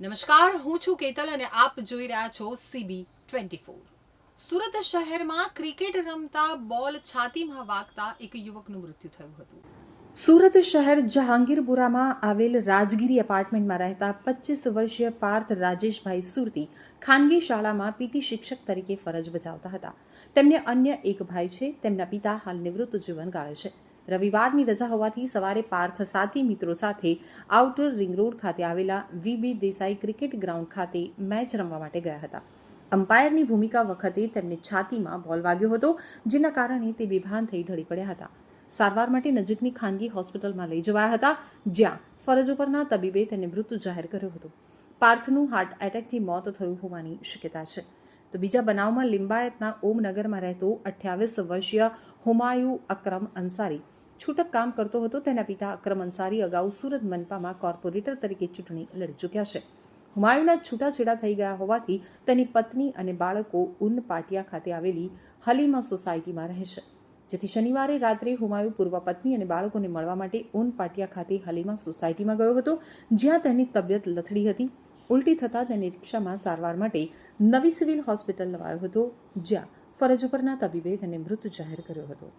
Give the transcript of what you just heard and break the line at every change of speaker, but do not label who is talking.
નમસ્કાર, હું છું કેતલ અને આપ જોઈ રહ્યા છો સીબી ટ્વેન્ટી ફોર. સુરત શહેરમાં ક્રિકેટ રમતા, બોલ છાતીમાં વાગતા એક યુવકનું મૃત્યુ થયું હતું.
સુરત શહેર જહાંગીરપુરામાં આવેલ રાજગીરી એપાર્ટમેન્ટમાં રહેતા પચીસ વર્ષીય પાર્થ રાજેશભાઈ સુરતી ખાનગી શાળામાં પીટી શિક્ષક તરીકે ફરજ બજાવતા હતા. તેમને અન્ય એક ભાઈ છે, તેમના પિતા હાલ નિવૃત્ત જીવન ગાળે છે. રવિવારની રજા હોવાથી સવારે પાર્થ સાથી મિત્રો સાથે આઉટર રિંગ રોડ ખાતે આવેલા V B Desai cricket ground ખાતે મેચ રમવા માટે ગયા હતા. અમ્પાયરની ભૂમિકા વખતે તેમને છાતીમાં બોલ વાગ્યો હતો, જેના કારણે તે બેભાન થઈ ઢળી પડ્યા હતા. સારવાર માટે નજીકની ખાનગી હોસ્પિટલમાં લઈ જવાયા હતા, જ્યાં ફરજ ઉપરના તબીબે તેને મૃત જાહેર કર્યો હતો. પાર્થનું હાર્ટ એટેકથી મોત થયું હોવાની શક્યતા છે. તો બીજા બનાવમાં લિંબાયતના ઓમનગરમાં રહેતો અઠ્યાવીસ વર્ષીય હુમાયુ અક્રમ અંસારી છૂટક કામ કરતો હતો, તેના પિતા અક્રમ અંસારી અગાઉ સુરત મનપામાં કોર્પોરેટર તરીકે ચૂંટણી લડી ચૂક્યા છે. હુમાયુના છૂટાછેડા થઈ ગયા હોવાથી તેની પત્ની અને બાળકો ઉન પાટિયા ખાતે આવેલી હલીમા સોસાયટીમાં રહે છે. જેથી શનિવારે રાત્રે હુમાયુ પૂર્વ પત્ની અને બાળકોને મળવા માટે ઉન પાટિયા ખાતે હલીમા સોસાયટીમાં ગયો હતો, જ્યાં તેની તબિયત લથડી હતી. ઉલટી થતાં તેને રિક્ષામાં સારવાર માટે નવી સિવિલ હોસ્પિટલ લવાયો હતો, જ્યાં ફરજ ઉપરના તબીબે તેને મૃત જાહેર કર્યો હતો.